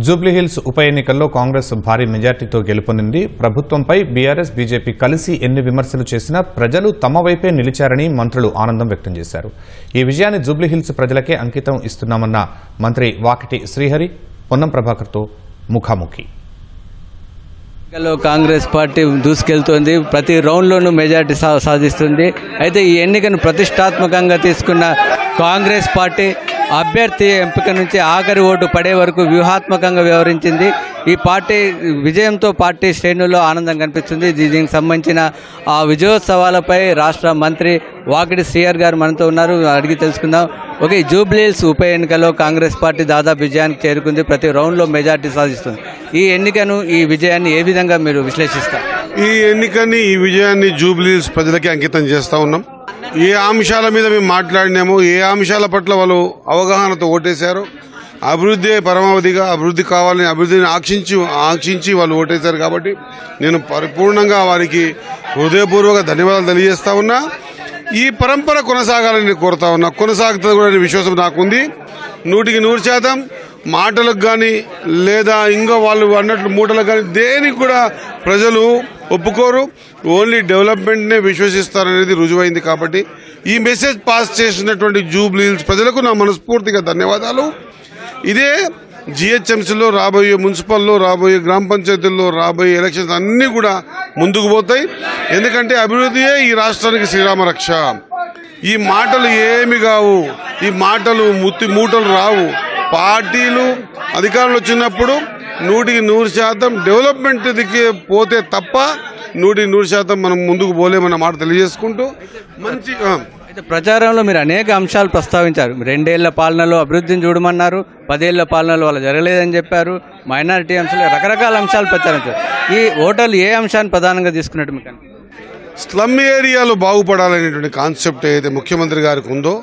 జూబ్లీహిల్స్ ఉప ఎన్నికల్లో కాంగ్రెస్ భారీ మెజార్టీతో గెలుపొందింది. ప్రభుత్వంపై బీఆర్ఎస్ బీజేపీ కలిసి ఎన్ని విమర్శలు చేసినా ప్రజలు తమ వైపే నిలిచారని మంత్రులు ఆనందం వ్యక్తం చేశారు. ఈ విజయాన్ని జూబ్లీహిల్స్ ప్రజలకే అంకితం ఇస్తున్నామన్న మంత్రి వాకిటి శ్రీహరి పొన్నం ప్రభాకర్తో ముఖాముఖి. ఎన్నికల్లో కాంగ్రెస్ పార్టీ దూసుకెళ్తోంది. ప్రతి రౌండ్లోనూ మెజార్టీ సాధిస్తుంది. అయితే ఈ ఎన్నికను ప్రతిష్టాత్మకంగా తీసుకున్న కాంగ్రెస్ పార్టీ అభ్యర్థి ఎంపిక నుంచి ఆఖరి ఓటు పడే వరకు వ్యూహాత్మకంగా వ్యవహరించింది. ఈ పార్టీ విజయంతో పార్టీ శ్రేణుల్లో ఆనందం కనిపిస్తుంది. దీనికి సంబంధించిన ఆ విజయోత్సవాలపై రాష్ట్ర మంత్రి వాకిడి సిఆర్ గారు మనతో ఉన్నారు. అడిగి తెలుసుకుందాం. ఓకే జూబ్లీల్స్ ఉప ఎన్నికలో కాంగ్రెస్ పార్టీ దాదాపు విజయానికి చేరుకుంది. ప్రతి రౌండ్లో మెజార్టీ సాధిస్తుంది. ఈ ఎన్నికను ఈ విజయాన్ని ఏ విధంగా మీరు విశ్లేషిస్తారు? ఈ ఎన్నికని ఈ విజయాన్ని జూబ్లీస్ ప్రజలకి అంకితం చేస్తూ ఉన్నాం. ఏ అంశాల మీద మేము మాట్లాడినామో ఏ అంశాల పట్ల వాళ్ళు అవగాహనతో ఓటేశారు అభివృద్ధి పరమావధిగా అభివృద్ధి కావాలని అభివృద్ధిని ఆక్షించి ఆక్షించి వాళ్ళు ఓటేశారు కాబట్టి నేను పరిపూర్ణంగా వారికి హృదయపూర్వక ధన్యవాదాలు తెలియజేస్తా ఉన్నా. ఈ పరంపర కొనసాగాలని కోరుతా ఉన్నా. కొనసాగుతుంది కూడా విశ్వాసం నాకుంది. నూటికి నూరు శాతం మాటలకు కానీ లేదా ఇంకా వాళ్ళు అన్నట్లు మూటలకు కానీ దేనికి కూడా ప్రజలు ఒప్పుకోరు. ఓన్లీ డెవలప్మెంట్నే విశ్వసిస్తారనేది రుజువైంది కాబట్టి ఈ మెసేజ్ పాస్ చేసినటువంటి జూబ్లీహిల్స్ ప్రజలకు నా మనస్ఫూర్తిగా ధన్యవాదాలు. ఇదే జిహెచ్ఎంసీలో రాబోయే మున్సిపల్లో రాబోయే గ్రామ పంచాయతీల్లో రాబోయే ఎలక్షన్స్ అన్నీ కూడా ముందుకు పోతాయి. ఎందుకంటే అభివృద్ధియే ఈ రాష్ట్రానికి శ్రీరామ రక్ష. ఈ మాటలు ఏమి కావు. ఈ మాటలు ముత్తి మూటలు రావు. పార్టీలు అధికారంలో వచ్చినప్పుడు నూటికి నూరు శాతం డెవలప్మెంట్ దిక్కి పోతే తప్ప నూటికి నూరు శాతం మనం ముందుకు పోలేమన్న మాట తెలియజేసుకుంటూ మంచి అయితే ప్రచారంలో మీరు అనేక అంశాలు ప్రస్తావించారు. రెండేళ్ళ పాలనలో అభివృద్ధిని చూడమన్నారు పదేళ్ళ పాలనలో వాళ్ళు జరగలేదని చెప్పారు మైనారిటీ అంశాలు రకరకాల అంశాలు ప్రచారించారు. ఈ ఓటర్లు ఏ అంశాన్ని ప్రధానంగా తీసుకున్నట్టు మీకు? స్లమ్ ఏరియాలు బాగుపడాలనేటువంటి కాన్సెప్ట్ ఏదైతే ముఖ్యమంత్రి గారికి ఉందో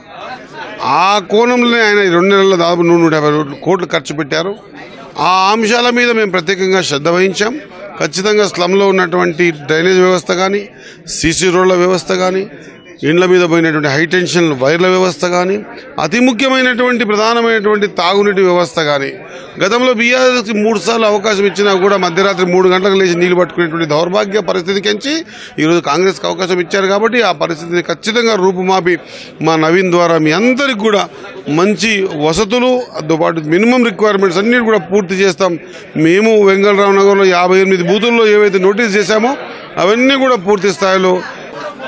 ఆ కోణంలోనే ఆయన రెండు నెలల దాదాపు నూట నూట యాభై కోట్లు ఖర్చు పెట్టారు. ఆ అంశాల మీద మేము ప్రత్యేకంగా శ్రద్ధ వహించాం. ఖచ్చితంగా స్లంలో ఉన్నటువంటి డ్రైనేజ్ వ్యవస్థ కానీ సీసీ రోడ్ల వ్యవస్థ కానీ ఇండ్ల మీద పోయినటువంటి హైటెన్షన్ వైర్ల వ్యవస్థ కానీ అతి ముఖ్యమైనటువంటి ప్రధానమైనటువంటి తాగునీటి వ్యవస్థ కానీ గతంలో బీఆర్ఎస్కి మూడు సార్లు అవకాశం ఇచ్చినా కూడా మధ్యరాత్రి మూడు గంటలకు లేచి నీళ్ళు పట్టుకునేటువంటి దౌర్భాగ్య పరిస్థితి పరిస్థితికించి ఈరోజు కాంగ్రెస్కి అవకాశం ఇచ్చారు కాబట్టి ఆ పరిస్థితిని ఖచ్చితంగా రూపుమాపి మా నవీన్ ద్వారా మీ అందరికి కూడా మంచి వసతులు పాటు మినిమం రిక్వైర్మెంట్స్ అన్నిటి కూడా పూర్తి చేస్తాం. మేము వెంగళరావు నగర్లో యాభై ఎనిమిది బూతుల్లో ఏవైతే నోటీస్ చేశామో అవన్నీ కూడా పూర్తి స్థాయిలో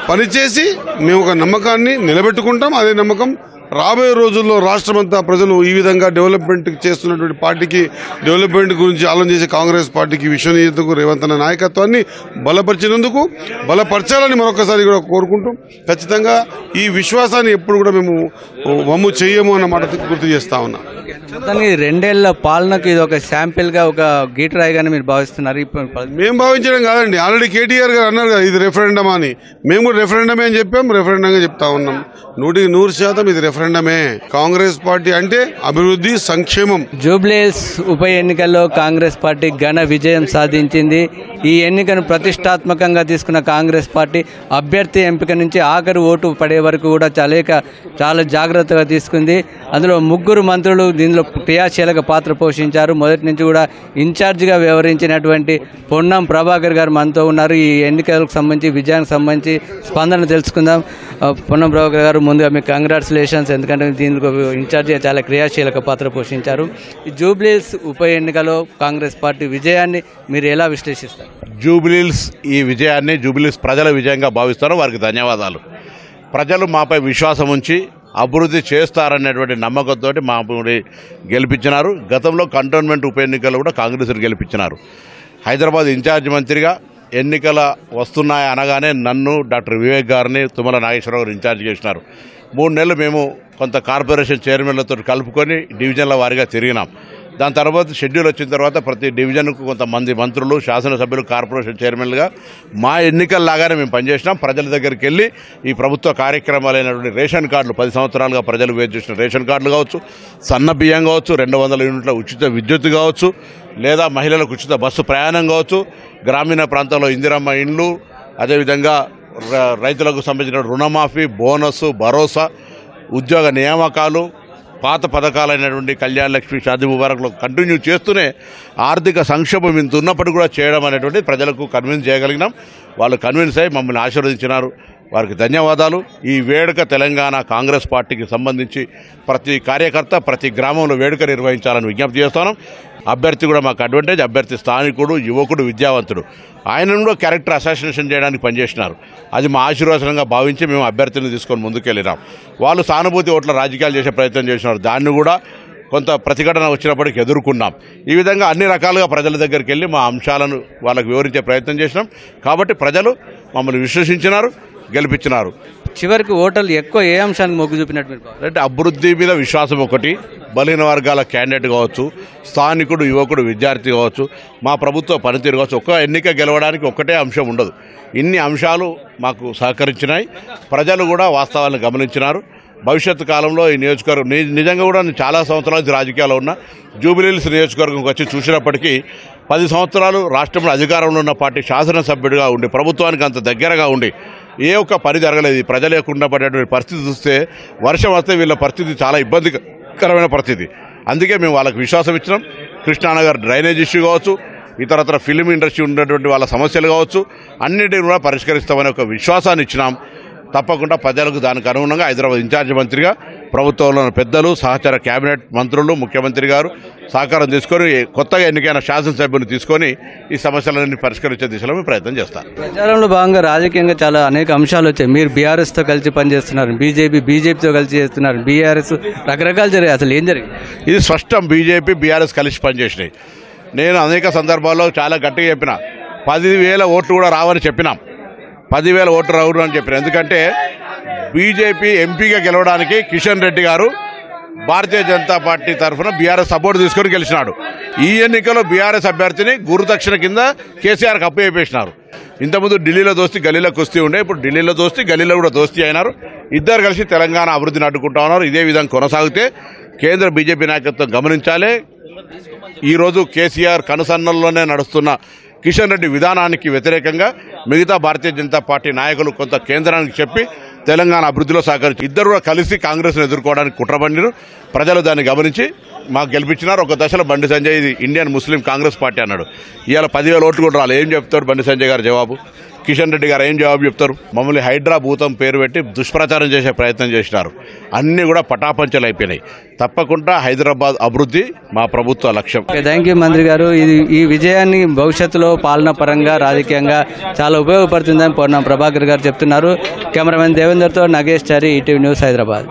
పనిచేసి మేము ఒక నమ్మకాన్ని నిలబెట్టుకుంటాం. అదే నమ్మకం రాబోయే రోజుల్లో రాష్ట్రమంతా ప్రజలు ఈ విధంగా డెవలప్మెంట్ చేస్తున్నటువంటి పార్టీకి డెవలప్మెంట్ గురించి ఆలోచన చేసే కాంగ్రెస్ పార్టీకి విశ్వనీయతకు రేవంత్ అన్న నాయకత్వాన్ని బలపరిచినందుకు బలపరచాలని మరొకసారి కూడా కోరుకుంటూ ఖచ్చితంగా ఈ విశ్వాసాన్ని ఎప్పుడు కూడా మేము వమ్ము చేయము అన్న మాట గుర్తు చేస్తా ఉన్నాం. మొత్తానికి రెండేళ్ళ పాలనకు ఇది ఒక శాంపిల్గా ఒక గీటరాయిగానే మీరు భావిస్తున్నారు. మేము భావించడం కాదండి. ఆల్రెడీ కేటీఆర్ గారు అన్నారు కదా ఇది రెఫరెండమ్ అని. మేము కూడా రెఫరెండమే అని చెప్పాం రెఫరెండంగా చెప్తా ఉన్నాం. నూటికి నూరు శాతం ఇది రెఫరెండమే కాంగ్రెస్ పార్టీ అంటే అభివృద్ధి సంక్షేమం. జూబ్లీస్ ఉప ఎన్నికల్లో కాంగ్రెస్ పార్టీ ఘన విజయం సాధించింది. ఈ ఎన్నికను ప్రతిష్టాత్మకంగా తీసుకున్న కాంగ్రెస్ పార్టీ అభ్యర్థి ఎంపిక నుంచి ఆఖరి ఓటు పడే వరకు కూడా చాలా చాలా జాగ్రత్తగా తీసుకుంది. అందులో ముగ్గురు మంత్రులు దీనిలో క్రియాశీలక పాత్ర పోషించారు. మొదటి నుంచి కూడా ఇన్ఛార్జిగా వ్యవహరించినటువంటి పొన్నం ప్రభాకర్ గారు మనతో ఉన్నారు. ఈ ఎన్నికలకు సంబంధించి విజయానికి సంబంధించి స్పందన తెలుసుకుందాం. పొన్నం ప్రభాకర్ గారు ముందుగా మీకు కంగ్రాచులేషన్స్ ఎందుకంటే దీనికి ఇన్ఛార్జి చాలా క్రియాశీలక పాత్ర పోషించారు. ఈ ఉప ఎన్నికలో కాంగ్రెస్ పార్టీ విజయాన్ని మీరు ఎలా విశ్లేషిస్తారు? జూబ్లీల్స్ ఈ విజయాన్ని జూబ్లీల్స్ ప్రజల విజయంగా భావిస్తారు వారికి ధన్యవాదాలు. ప్రజలు మాపై విశ్వాసం ఉంచి అభివృద్ధి చేస్తారనేటువంటి నమ్మకంతో మా గెలిపించినారు. గతంలో కంటోన్మెంట్ ఉప ఎన్నికల్లో కూడా కాంగ్రెస్ గెలిపించినారు. హైదరాబాద్ ఇన్ఛార్జ్ మంత్రిగా ఎన్నికల వస్తున్నాయి అనగానే నన్ను డాక్టర్ వివేక్ గారిని తుమ్మల నాగేశ్వరరావు గారు ఇన్ఛార్జ్ చేసినారు. మూడు నెలలు మేము కొంత కార్పొరేషన్ చైర్మన్లతో కలుపుకొని డివిజన్ల వారీగా తిరిగినాం. దాని తర్వాత షెడ్యూల్ వచ్చిన తర్వాత ప్రతి డివిజన్కు కొంతమంది మంత్రులు శాసనసభ్యులు కార్పొరేషన్ చైర్మన్లుగా మా ఎన్నికల్లాగానే మేము పనిచేసినాం. ప్రజల దగ్గరికి వెళ్ళి ఈ ప్రభుత్వ కార్యక్రమాలైనటువంటి రేషన్ కార్డులు పది సంవత్సరాలుగా ప్రజలు వేచి రేషన్ కార్డులు కావచ్చు సన్న బియ్యం కావచ్చు రెండు వందల యూనిట్ల ఉచిత విద్యుత్ కావచ్చు లేదా మహిళలకు ఉచిత బస్సు ప్రయాణం కావచ్చు గ్రామీణ ప్రాంతాల్లో ఇందిరమ్మ ఇండ్లు అదేవిధంగా రైతులకు సంబంధించిన రుణమాఫీ బోనస్ భరోసా ఉద్యోగ నియామకాలు పాత పథకాలైనటువంటి కళ్యాణ లక్ష్మి షాది ముబారక్లో కంటిన్యూ చేస్తూనే ఆర్థిక సంక్షోభం ఇంత ఉన్నప్పటికీ కూడా చేయడం అనేటువంటి ప్రజలకు కన్విన్స్ చేయగలిగినాం. వాళ్ళు కన్విన్స్ అయ్యి మమ్మల్ని ఆశీర్వదించినారు. వారికి ధన్యవాదాలు. ఈ వేడుక తెలంగాణ కాంగ్రెస్ పార్టీకి సంబంధించి ప్రతి కార్యకర్త ప్రతి గ్రామంలో వేడుక నిర్వహించాలని విజ్ఞప్తి చేస్తున్నాం. అభ్యర్థి కూడా మాకు అడ్వాంటేజ్ అభ్యర్థి స్థానికుడు యువకుడు విద్యావంతుడు. ఆయనను కూడా క్యారెక్టర్ అసాసినేషన్ చేయడానికి పనిచేసినారు. అది మా ఆశీర్వాదంగా భావించి మేము అభ్యర్థిని తీసుకొని ముందుకెళ్ళినాం. వాళ్ళు సానుభూతి ఓట్ల రాజకీయాలు చేసే ప్రయత్నం చేసినారు. దాన్ని కూడా కొంత ప్రతిఘటన వచ్చినప్పటికీ ఎదుర్కొన్నాం. ఈ విధంగా అన్ని రకాలుగా ప్రజల దగ్గరికి వెళ్ళి మా అంశాలను వాళ్ళకు వివరించే ప్రయత్నం చేసినాం. కాబట్టి ప్రజలు మమ్మల్ని విశ్వసించినారు. గెలిపించినారు. చివరికి ఓటర్లు ఎక్కువ ఏ అంశానికి మొగ్గు చూపినట్టు? అంటే అభివృద్ధి మీద విశ్వాసం ఒకటి బలహీన వర్గాల క్యాండిడేట్ కావచ్చు స్థానికుడు యువకుడు విద్యార్థి కావచ్చు మా ప్రభుత్వ పనితీరు కావచ్చు ఒక్క ఎన్నిక గెలవడానికి ఒక్కటే అంశం ఉండదు. ఇన్ని అంశాలు మాకు సహకరించినాయి. ప్రజలు కూడా వాస్తవాలను గమనించినారు. భవిష్యత్తు కాలంలో ఈ నియోజకవర్గం నిజంగా కూడా నేను చాలా సంవత్సరాల నుంచి రాజకీయాల్లో ఉన్నా. జూబిలీహిల్స్ నియోజకవర్గంకి వచ్చి చూసినప్పటికీ పది సంవత్సరాలు రాష్ట్రంలో అధికారంలో ఉన్న పార్టీ శాసనసభ్యుడిగా ఉండి ప్రభుత్వానికి అంత దగ్గరగా ఉండి ఏ ఒక్క పని జరగలేదు. ప్రజలు లేకుండా పడేటువంటి పరిస్థితి చూస్తే వర్షం వస్తే వీళ్ళ పరిస్థితి చాలా ఇబ్బందికరమైన పరిస్థితి. అందుకే మేము వాళ్ళకి విశ్వాసం ఇచ్చినాం. కృష్ణానగర్ డ్రైనేజ్ ఇష్యూ కావచ్చు ఇతరత్ర ఫిలిం ఇండస్ట్రీ ఉన్నటువంటి వాళ్ళ సమస్యలు కావచ్చు అన్నిటిని కూడా పరిష్కరిస్తామనే ఒక విశ్వాసాన్ని ఇచ్చినాం. తప్పకుండా ప్రజలకు దానికి అనుగుణంగా హైదరాబాద్ ఇన్ఛార్జ్ మంత్రిగా ప్రభుత్వంలో ఉన్న పెద్దలు సహచర కేబినెట్ మంత్రులు ముఖ్యమంత్రి గారు సహకారం తీసుకొని కొత్తగా ఎన్నికైన శాసనసభ్యుని తీసుకొని ఈ సమస్యలన్నీ పరిష్కరించే దిశలో మేము ప్రయత్నం చేస్తాం. ప్రచారంలో భాగంగా రాజకీయంగా చాలా అనేక అంశాలు వచ్చాయి. మీరు బీఆర్ఎస్తో కలిసి పనిచేస్తున్నారు బీజేపీ బీజేపీతో కలిసి చేస్తున్నారు బీఆర్ఎస్ రకరకాలు జరిగాయి. అసలు ఏం జరిగింది? ఇది స్పష్టం బీజేపీ బీఆర్ఎస్ కలిసి పనిచేసినాయి. నేను అనేక సందర్భాల్లో చాలా గట్టిగా చెప్పిన పదివేల ఓట్లు కూడా రావని చెప్పినాం. పదివేల ఓట్లు రావు అని చెప్పిన. ఎందుకంటే బీజేపీ ఎంపీగా గెలవడానికి కిషన్ రెడ్డి గారు భారతీయ జనతా పార్టీ తరఫున బీఆర్ఎస్ సపోర్ట్ తీసుకొని గెలిచినాడు. ఈ ఎన్నికలో బీఆర్ఎస్ అభ్యర్థిని గురుదక్షిణ కింద కేసీఆర్కి అప్పు చేపేసినారు. ఇంతకుముందు ఢిల్లీలో దోస్తి గల్లీలో కుస్తీ ఉండే ఇప్పుడు ఢిల్లీలో దోస్తి గల్లీలో కూడా దోస్తి అయినారు. ఇద్దరు కలిసి తెలంగాణ అభివృద్ధిని అడ్డుకుంటా ఉన్నారు. ఇదే విధంగా కొనసాగితే కేంద్ర బీజేపీ నాయకత్వం గమనించాలి. ఈరోజు కేసీఆర్ కనుసన్నల్లోనే నడుస్తున్న కిషన్ రెడ్డి విధానానికి వ్యతిరేకంగా మిగతా భారతీయ జనతా పార్టీ నాయకులు కొంత కేంద్రానికి చెప్పి తెలంగాణ అభివృద్ధిలో సహకరించి ఇద్దరు కూడా కలిసి కాంగ్రెస్ను ఎదుర్కోవడానికి కుట్రబండిరు ప్రజలు దాన్ని గమనించి మాకు గెలిపించినారు. ఒక దశలో బండి సంజయ్ ఇది ఇండియన్ ముస్లిం కాంగ్రెస్ పార్టీ అన్నాడు. ఇవాళ పదివేల ఓట్లు కూడా రాలేదు ఏం చెప్తారు బండి సంజయ్ గారు జవాబు? కిషన్ రెడ్డి గారు ఏం జవాబు చెప్తారు? మమ్మల్ని హైడ్రా భూతం పేరు పెట్టి దుష్ప్రచారం చేసే ప్రయత్నం చేసినారు. అన్నీ కూడా పటాపంచలు అయిపోయినాయి. తప్పకుండా హైదరాబాద్ అభివృద్ధి మా ప్రభుత్వ లక్ష్యం. థ్యాంక్ యూ మంత్రి గారు. ఇది ఈ విజయాన్ని భవిష్యత్తులో పాలన పరంగా రాజకీయంగా చాలా ఉపయోగపడుతుందని పొన్నం ప్రభాకర్ గారు చెప్తున్నారు. కెమెరామెన్ దేవేందర్తో నగేష్ చారి ఈటీవీ న్యూస్ హైదరాబాద్.